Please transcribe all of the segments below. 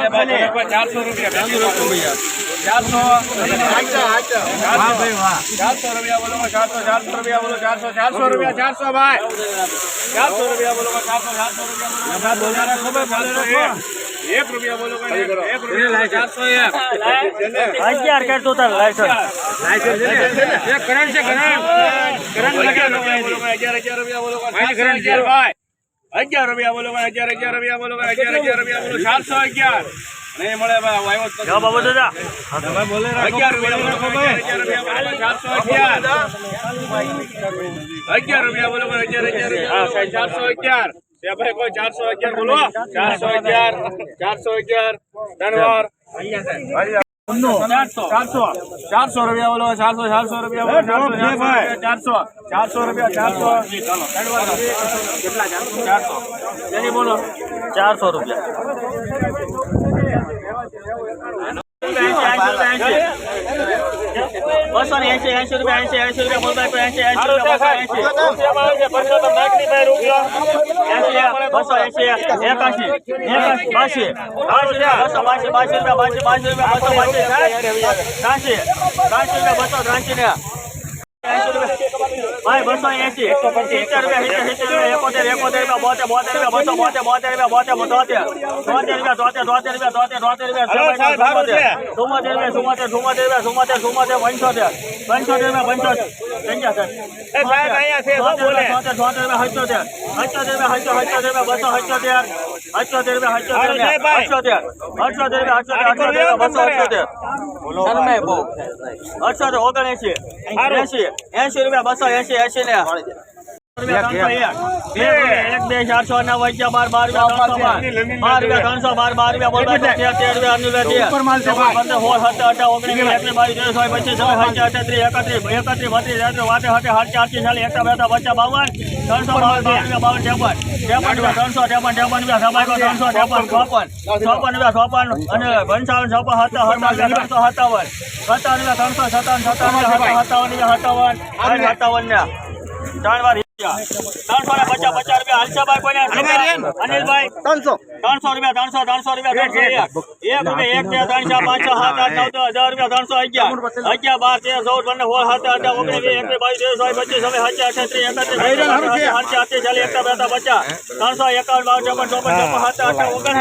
ચારસો રૂપિયા ચારસો રૂપિયા બોલો ચારસો ચારસો રૂપિયા બોલો ચારસો ચારસો રૂપિયા ચારસો ભાઈ ચારસો રૂપિયા બોલો ચારસો ચારસો રૂપિયા બોલો ખબર એક રૂપિયા બોલો એક રૂપિયા ચારસો અગિયાર કરતો તાર લાયસન્સ કરંટ છે કરંટ કરંટ અગિયાર અગિયાર રૂપિયા બોલો ભાઈ, ભાઈ અગિયાર રૂપિયા બોલો ભાઈ, અગિયાર અગિયાર રૂપિયા બોલો ભાઈ, અગિયાર અગિયાર રૂપિયા બોલો. ચારસો અગિયાર. નહીં મળે ભાઈ આવ્યો બાબુ દાદા રૂપિયા બોલો અગિયાર રૂપિયા બોલો ભાઈ, ચારસો અગિયાર. અગિયાર રૂપિયા ચારસો અગિયાર. ભાઈ કોઈ ચારસો અગિયાર બોલો. ચારસો અગિયાર ચારસો અગિયાર. ધન્યવાદ ચારસો. રૂપિયા બોલો ચારસો ચારસો રૂપિયા ચારસો ચારસો રૂપિયા ચારસો. કેટલા ચારસો. બોલો. ચારસો રૂપિયા. બસો ને એસી એસી રૂપિયા એસી એસી રૂપિયા બોલ ભાઈ એસી એસી રૂપિયા બસો એસી એકાશી એકાશી બાસી બાસી બસો બાસી બાસી રૂપિયા બાસી બાસી રૂપિયા બસો બાસી ત્રાસી ત્રાસી રૂપિયા બસો ત્રાસી ને. ભાઈ બસો એસી સિત્તેર રૂપિયા સિત્તેર એકોતેર એકોતેર રૂપિયા બોતેર બોતેર રૂપિયા બસો બોતેર બોતેર રૂપિયા બોતેર તોતેર તોતેર રૂપિયા તોતેર તોતેર રૂપિયા તોતેર તોતેર રૂપિયા ચુમ્મોતેર રૂપિયા ચુમ્મોતેર ચુમ્મોતેર રૂપિયા ચુમ્મોતેર ચુમ્મોતેર પંચોતેર પંચોતેર રૂપિયા પંચોતેર પંચાસર તોતેર તોતેર રૂપિયા હચોતેર હચોતેર રૂપિયા હચો હચોતેર રૂપિયા બસો હચોતેર હચોતેર રૂપિયા હચોતેર હચોતેર રૂપિયા બસો હચોતર અઠસો ઓગણએસી એસી એસી રૂપિયા બસો એસી એસી ને. એક બે ચારસો નવ અગિયાર બાર બાર ત્રણસો બાર બાર રૂપિયા ત્રણસો બાર બાર રૂપિયા બોલ તેર રૂપિયા રૂપિયા ઓગણીસ પચીસ અઠત્રીસ એકત્રીસ એકત્રીસ બત્રીસ વાતે એકતા બેતા બાવન ત્રણસો બાવન રૂપિયા બાવન રૂપિયા ત્રણસો ત્રેપન ત્રેપન રૂપિયા સબાઈકો ત્રણસો ત્રેપન ચોપન ચોપન રૂપિયા ચોપન અને પંચાવન ચોપન સત્તાવન ત્રણસો સત્તાવન સત્તાવન રૂપિયા ત્રણસો સત્તાવન સત્તાવન સત્તાવન રૂપિયા સત્તાવન સત્તાવન ને ત્રણ વાર ત્રણસો ને પચાસ પચાસ રૂપિયા હલસાભાઈ કોને અનિલભાઈ ત્રણસો ત્રણસો રૂપિયા ત્રણસો ત્રણસો રૂપિયા ત્રણસો એક એક રૂપિયા એક બે ત્રણ ચાર પાંચ છ સાત આઠ નવ દસ હજાર રૂપિયા ત્રણસો અગિયાર અગિયાર બાર તેર ચૌદ પંદર સોળ સાત અઢાર ઓગણીસ વીસ એકવીસ બાવીસ ત્રેવીસ ચોવીસ પચીસ હવે સાત અઠત્રીસ એકત્રીસ સાત આઠી ચાલીસ એકતા બેતા પચાસ ત્રણસો એકાવન બાવન ચોપન ચોપન ચોપન સાત ઓગણ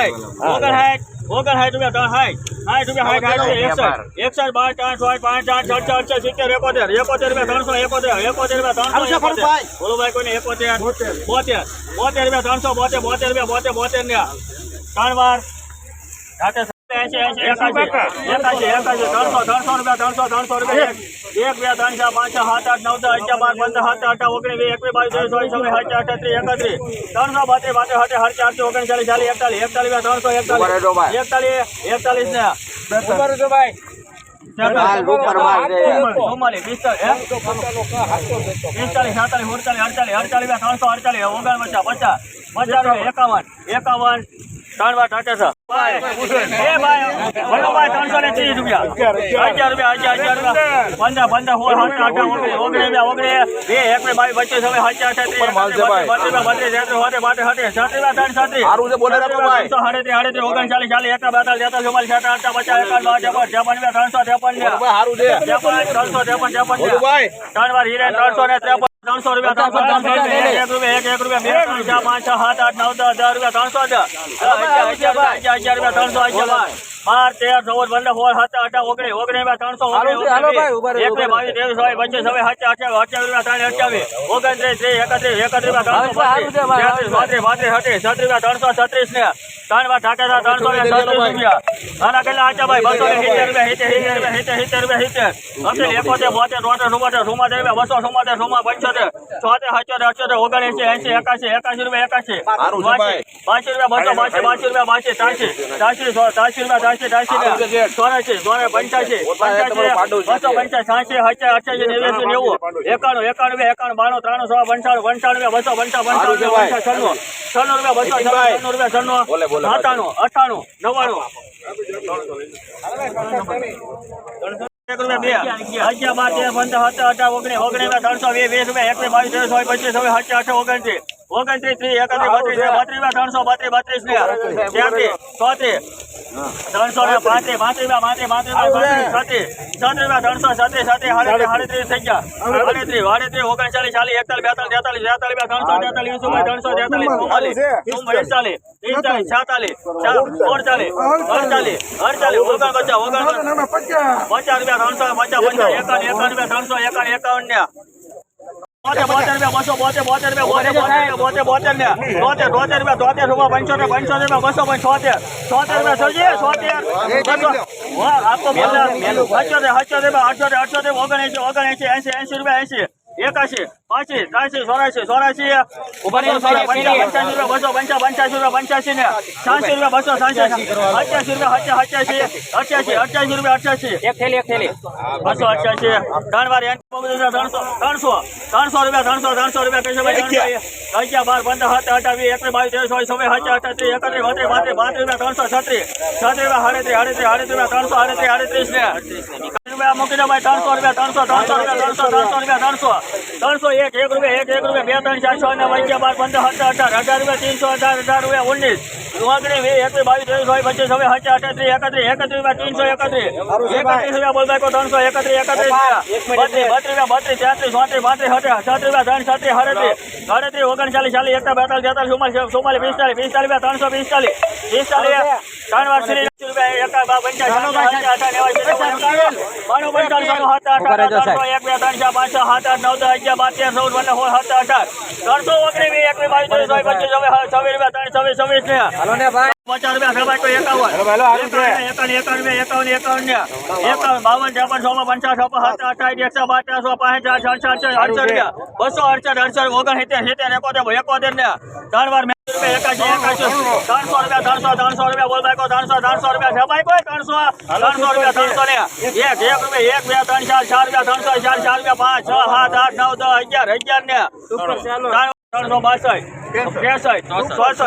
ઓગણસાઠ ઓગણસાઠ ઓગણસાઠ રૂપિયા ત્રણ સાઠ સાઠ રૂપિયા સાઠ સાઠ એકસઠ બાર ત્રણ આઠ પાંચ આઠ છ અડચાર સિત્તેર એકોતેર એકોતેર રૂપિયા ત્રણસો એકોતેર એકોતેર રૂપિયા ત્રણસો બોલો ભાઈ કોઈને એકોતેર બોતેર બોતેર રૂપિયા ત્રણસો બોતેર બોતેર રૂપિયા બોતેર બોતેર ને ત્રણ વાર જાતે એસી એસી એકાશી એકાશી એકાશી ત્રણસો ત્રણસો રૂપિયા ત્રણસો ત્રણસો રૂપિયા એક એક બે ત્રણ ચાર પાંચ છ સાત આઠ નવ દસ અગિયાર બાર પંદર સાત અઠાર ઓગણીસ વીસ એકવીસ બાવીસ ત્રેવીસ ચોવીસ છવ્વીસ સાત અઠત્રીસ એકત્રીસ ત્રણસો બાતેર બાતેર સાતે સાત ચારસો ઓગણચાલીસ ચાલીસ એકતાલીસ એકતાલીસ બે ત્રણસો એકતાલીસ એકતાલીસ એકતાલીસ ને ચુમ્માલીસ પિસ્તાલીસ પિસ્તાલીસ સાતાલીસ અડતાલીસ અડતાલીસ અડતાલીસ બે ત્રણસો અડતાલીસ ઓગણ પચાસ પચાસ પચાસ રૂપિયા એકાવન એકાવન ત્રણ વાર ટાટા ત્રણસો ત્રેપન ત્રણસો ત્રેપન ત્રણસો ને ત્રેપન ત્રણસો રૂપિયા ત્રણસો એક રૂપિયા એક એક રૂપિયા બે ત્રણ ચાર પાંચ છ સાત આઠ નવ દસ હજાર રૂપિયા ત્રણસો હજાર. રૂપિયા ત્રણસો બાર તેર ચૌદ પંદર સોળ સત્તર અઢાર ઓગણીસ ઓગણીસ રૂપિયા ત્રણસો ઓગણીસ બાવીસ ત્રેવીસ ચોવીસ પચીસ હવે અઠ્યાવીસ અઠ્યાવીસ રૂપિયા ત્રણ અઠ્યાવીસ ઓગણત્રીસ ત્રીસ એકત્રીસ એકત્રીસ રૂપિયા ત્રણસો બત્રીસ તેત્રીસ ચોત્રીસ પાંત્રીસ છત્રીસ છત્રીસ રૂપિયા ત્રણસો છત્રીસ ને ત્રણ વાર ઠાકેરા ત્રણસો ને છત્રીસ રૂપિયા. આના કેટલા આચા ભાઈ? બસો ને સિત્તેર રૂપિયા સિત્તેર સિત્તેર રૂપિયા સિત્તેર સિત્તેર રૂપિયા સિત્તેર. અખિલ એકોતેર બોતેર ચોતેર ચુમ્મોતેર ચુમ્મોતેર રૂપિયા બસો ચુમ્મોતેર ચુમ્મા પંચોતેર છોતેર સત્યોતેર અઠ્યોતેર ઓગણએસી એસી એકાસી એકાસી રૂપિયા એકાસી બાસી રૂપિયા બસો રૂપિયા ચોરાસી ચોરે પંચ્યાસી પંચ્યાસી બસો પંચ્યાસી છ્યાસી સત્યા અઠ્યાસી નેવ્યાસી નેવું એકાણું એકાણું એકાણું બાણું ત્રાણું સો પંચાણું પંચાણું બસો પંચા રૂપિયા પંચાવન છન્નું. છન્નું રૂપિયા બસો છન્નું રૂપિયા છન્નું. સત્તાણું અઠ્ઠાણું નવ્વાણું. ઓગણત્રીસ ત્રીસ એકત્રીસ બત્રીસ બત્રીસ બત્રીસ બત્રીસ ચોત્રીસ ત્રણસો ને ત્રણસો સાડત્રીસ થઈ ગયા. સાડત્રીસ સાડત્રીસ ઓગણચાલીસ ચાલીસ એકતાલીસ બેતાલીસ તેતાલીસ ત્રણસો તેતાલીસ ત્રણસો અડચાલીસ અડચાલીસ ઓગણ પચાસ ઓગણ પચાસ. રૂપિયા ત્રણસો પચાસ પંચાવન એકાવન એકાવન રૂપિયા ત્રણસો એકાવન એકાવન બોતેર બોતેર રૂપિયા બસો બોતેર બોતેર રૂપિયા બોતેર બોતેર બોતેર ને તોતેર તોતેર રૂપિયા તોતેર રૂપિયા પંચોતેર પંચોતેર રૂપિયા બસો પંચ છોતેર છોતેર રૂપિયા સરજી છોતેર બોલા અઠ્યોતેર અઠ્યોતેર રૂપિયા અઠ્યોતેર અઠ્યોતેર ઓગણએંશી ઓગણએંશી એંશી એંશી રૂપિયા એંશી. એકાશી પાછી ત્રાસી ચોરાશી ચોરાશી. ઊભા રૂપિયા બસો પંચા પંચાસી રૂપિયા પંચાસી ને. છ્યાસી રૂપિયા બસો અઠ્યાસી રૂપિયા અઠ્યાસી અઠ્યાસી અઠ્યાસી રૂપિયા અઠ્યાસી. એક થેલી એક થેલી બસો અઠ્યાસી. ત્રણ વાર ત્રણસો ત્રણસો ત્રણસો રૂપિયા ત્રણસો ત્રણસો રૂપિયા અગિયાર બાર પંદર સાત અઠાવી એકત્રીસ બાવીસ ત્રેવીસ હોય સમય સાત અઠત્રીસ એકત્રીસ બત્રીસ પાંત્રીસ પાંત્રીસ રૂપિયા ત્રણસો છત્રીસ. છત્રીસ રૂપિયા સાડત્રીસ સાડત્રીસ સાડત્રીસ રૂપિયા ત્રણસો સાડત્રીસ સાડત્રીસ ને. રૂપિયા મૂકી દો ભાઈ ત્રણસો રૂપિયા ત્રણસો ત્રણસો રૂપિયા ત્રણસો ત્રણસો રૂપિયા ત્રણસો ત્રણસો એક એક રૂપિયા એક એક રૂપિયા બે ત્રણ ચાર છ ને અગિયાર બાર પંદર સત્તર અઢાર અઢાર રૂપિયા ત્રણસો અઢાર અઢાર રૂપિયા ઉન્નીસ ઓગણીસ વીસ એકવીસ બાવીસ ત્રેવીસ ચોવીસ પચીસ છવ્વીસ સાત અઠત્રીસ એકત્રીસ એકત્રીસ રૂપિયા ત્રણસો એકત્રીસ એકત્રીસ રૂપિયા બોલ ભાઈ. ત્રણસો એકત્રીસ એકત્રીસ બત્રીસ બત્રીસ રૂપિયા બત્રીસ તેત્રીસ ચોત્રીસ પાંત્રીસ છત્રીસ છત્રીસ રૂપિયા ત્રણ છત્રીસ સાડત્રીસ સાડત્રીસ ઓગણચાલીસ ચાલીસ એકતા બેતાલીસ તેતાલીસ ચુમ્માલીસ ચુમ્માલીસ પિસ્તાલીસ પિસ્તાલીસ રૂપિયા ત્રણસો પિસ્તાલીસ પિસ્તાલીસ ત્રણ વાર શ્રી રૂપિયા એકા બા નેવાસી બાણું પંચાવન સાત આઠ એક બે ત્રણ ચાર પાંચ સાત આઠ નવ દસ અગિયાર બાર તેર ચૌદ પંદર સોળ સત્તર અઢાર ત્રણસો ઓગણીસ વીસ એકવીસ બાવીસ ત્રેવીસ પચીસ છવ્વીસ રૂપિયા ત્રણ છવ્વીસ છવ્વીસ પચાસ રૂપિયા સભાઈ કોઈ એકાવન એકાવન એકાવન એકાવન એકાવન ને એકાવન બાવન ત્રેપન સોમાં પંચાવન છપ્પન સત્તર અઠાવીસ એકસો બાર તેરસો પાંચ છ અડસઠ અડસઠ રૂપિયા બસો અડસઠ અડસઠ ઓગણ સિત્તેર એકોતેર એકોતેર ને. ત્રણ વાર રૂપિયા એકાશી એકાશી ત્રણસો રૂપિયા ત્રણસો ત્રણસો રૂપિયા બોલ ભાઈ ત્રણસો ત્રણસો રૂપિયા સભાઈ કોઈ ત્રણસો ત્રણસો રૂપિયા ત્રણસો ને. એક એક રૂપિયા એક બે ત્રણ ચાર ચાર રૂપિયા ત્રણસો ચાર ચાર રૂપિયા પાંચ છ સાત આઠ નવ દસ અગિયાર અગિયાર ને. ત્રણસો બાસઠ ત્રેસઠ ચોસઠ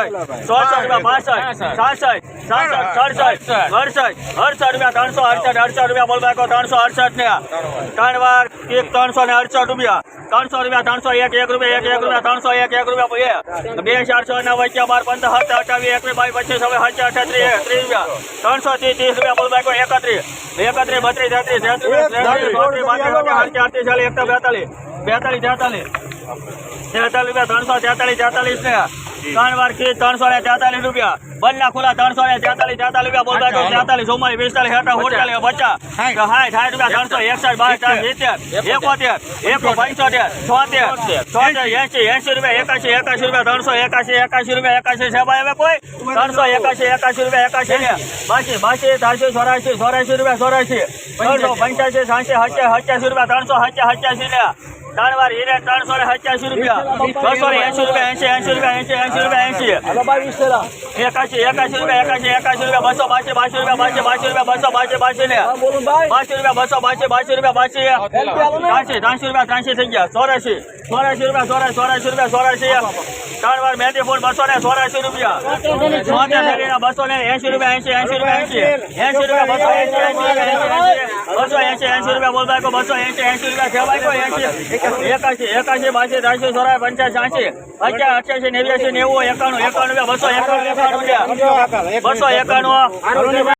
ચોસઠ રૂપિયા પાસઠ સાસઠ સાસઠ સડસઠ અડસઠ અડસઠ રૂપિયા ત્રણસો અડસઠ અડસઠ રૂપિયા બોલબાકો ત્રણસો અડસઠ ને ત્રણ વાર એક ત્રણસો ને અડસઠ રૂપિયા ત્રણસો રૂપિયા ત્રણસો એક એક રૂપિયા એક એક રૂપિયા ત્રણસો એક એક રૂપિયા બે બે ચાર છ નવ અગિયાર બાર પંદર સત્તર અઠાવીસ એકવીસ બાવીસ પચીસ હવે હજાર અઠત્રીસ ત્રીસ રૂપિયા ત્રણસો ત્રીસ ત્રીસ રૂપિયા બોલબાકો એકત્રીસ એકત્રીસ બત્રીસ તેત્રીસ તેત્રીસ તેત્રીસ ચોત્રીસ પાંત્રીસ અડચાલીસ ચાલીસ એકતા બેતાલીસ બેતાલીસ તેતાલીસ રૂપિયા ત્રણસો તેતાલીસ તેતાલીસ ને. ત્રણ વાર ખીર ત્રણસો ને તેતાલીસ રૂપિયા. બંને ખુલ્લા ત્રણસો ને તેતાલીસ તેતાલીસ રૂપિયા બોલતા તેતાલીસ ચુમ્માલીસ પિસ્તાલીસ હેઠળ હોડચાલીસ પચાસ. સાઠ. સાઠ રૂપિયા ત્રણસો એકસઠ બાર ચાર સિત્તેર. એકોતેર. એકસો પંચોતેર. છોતેર. છોતેર. એસી એસી રૂપિયા એકાશી એકાસી રૂપિયા ત્રણસો એકાશી એકાશી રૂપિયા એકાશી છે ભાઈ હવે કોઈ? ત્રણસો એકાશી એકાશી રૂપિયા એકાશી ને. બાસી બાસી ત્રણસો ચોરાસી ચોરાસી રૂપિયા ચોરાસી. ત્રણસો પંચ્યાસી સાંસી હચ્યાસી રૂપિયા ત્રણસો હચ્યા હચ્યાસી ને. ત્રણ વાર હીરે ત્રણસો ને સત્યાસી રૂપિયા. બસો ને એસી રૂપિયા એસી એસી રૂપિયા એસી એસી રૂપિયા એસી એકાશી એકાસી રૂપિયા એકાશી એકાસી રૂપિયા બસો બાસી બાસી રૂપિયા બાસી બાસી રૂપિયા બસો બાસી બાસી ને. બાસી રૂપિયા બસો બાસી બાસી રૂપિયા બાસી. ત્રાસી ત્રાસી રૂપિયા ત્રાસી થઈ ગયા. ચોરાશી. ચોરાશી રૂપિયા ચોરાશી રૂપિયા ચોરાશી. ત્રણ વાર મહેંદી ફૂલ બસો ને ચોરાસી રૂપિયા. બસો ને એસી રૂપિયા એસી એસી રૂપિયા એસી એસી રૂપિયા, બસો એસી બસો એસી એસી રૂપિયા બોલ બાઈકો બસો એસી એસી રૂપિયા છે કોઈ એસી એકાસી એકાશી, બાસી ત્રાસી ચોરાય પંચાસ સાસી અગિયાર અઠ્યાસી નેવ્યાસી નેવું, એકાણું એકાણું બસો એકાણું એકાણું બસો એકાણું.